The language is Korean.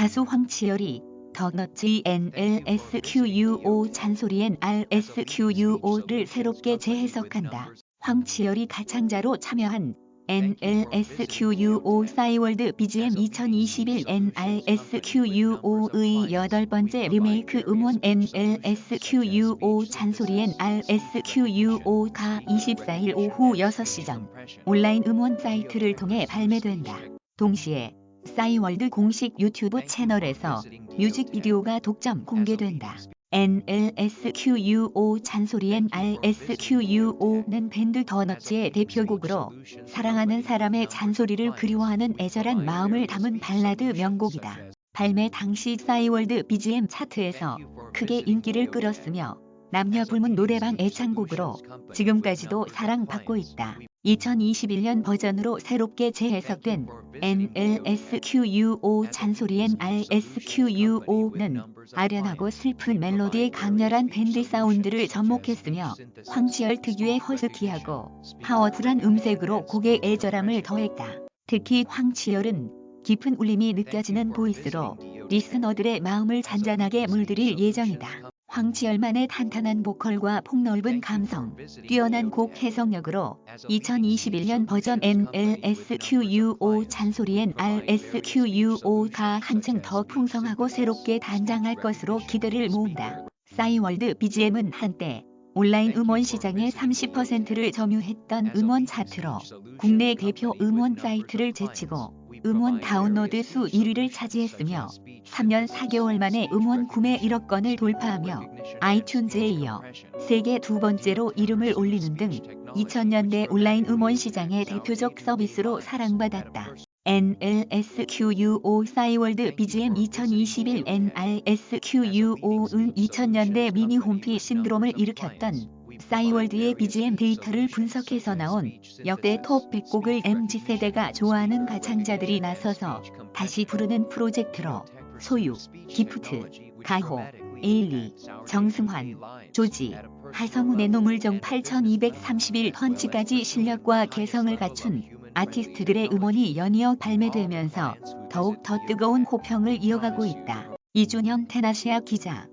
가수 황치열이 더너츠 NLSQUO 잔소리 NRSQUO를 새롭게 재해석한다. 황치열이 가창자로 참여한 NLSQUO 싸이월드 BGM 2021 NRSQUO의 여덟 번째 리메이크 음원 NLSQUO 잔소리 NRSQUO가 24일 오후 6시 전 온라인 음원 사이트를 통해 발매된다. 동시에 싸이월드 공식 유튜브 채널에서 뮤직 비디오가 독점 공개된다. NLSQUO 잔소리 NRSQUO는 밴드 더너츠의 대표곡으로 사랑하는 사람의 잔소리를 그리워하는 애절한 마음을 담은 발라드 명곡이다. 발매 당시 싸이월드 BGM 차트에서 크게 인기를 끌었으며 남녀 불문 노래방 애창곡으로 지금까지도 사랑받고 있다. 2021년 버전으로 새롭게 재해석된 NLSQUO 잔소리 NRSQUO는 아련하고 슬픈 멜로디의 강렬한 밴드 사운드를 접목했으며 황치열 특유의 허스키하고 파워풀한 음색으로 곡의 애절함을 더했다. 특히 황치열은 깊은 울림이 느껴지는 보이스로 리스너들의 마음을 잔잔하게 물들일 예정이다. 황치열만의 탄탄한 보컬과 폭넓은 감성, 뛰어난 곡 해석력으로 2021년 버전 NLSQUO 잔소리 NRSQUO가 한층 더 풍성하고 새롭게 단장할 것으로 기대를 모은다. 싸이월드 BGM은 한때 온라인 음원 시장의 30%를 점유했던 음원 차트로 국내 대표 음원 사이트를 제치고 음원 다운로드 수 1위를 차지했으며 3년 4개월 만에 음원 구매 1억 건을 돌파하며 아이튠즈에 이어 세계 두 번째로 이름을 올리는 등 2000년대 온라인 음원 시장의 대표적 서비스로 사랑받았다. NLSQUO 싸이월드 BGM 2021 NRSQUO은 2000년대 미니 홈피 신드롬을 일으켰던 싸이월드의 BGM 데이터를 분석해서 나온 역대 톱 100곡을 MZ세대가 좋아하는 가창자들이 나서서 다시 부르는 프로젝트로 소유, 기프트, 가호, 에일리, 정승환, 조지, 하성운의 노물정 8231 펀치까지 실력과 개성을 갖춘 아티스트들의 음원이 연이어 발매되면서 더욱 더 뜨거운 호평을 이어가고 있다. 이준현 테나시아 기자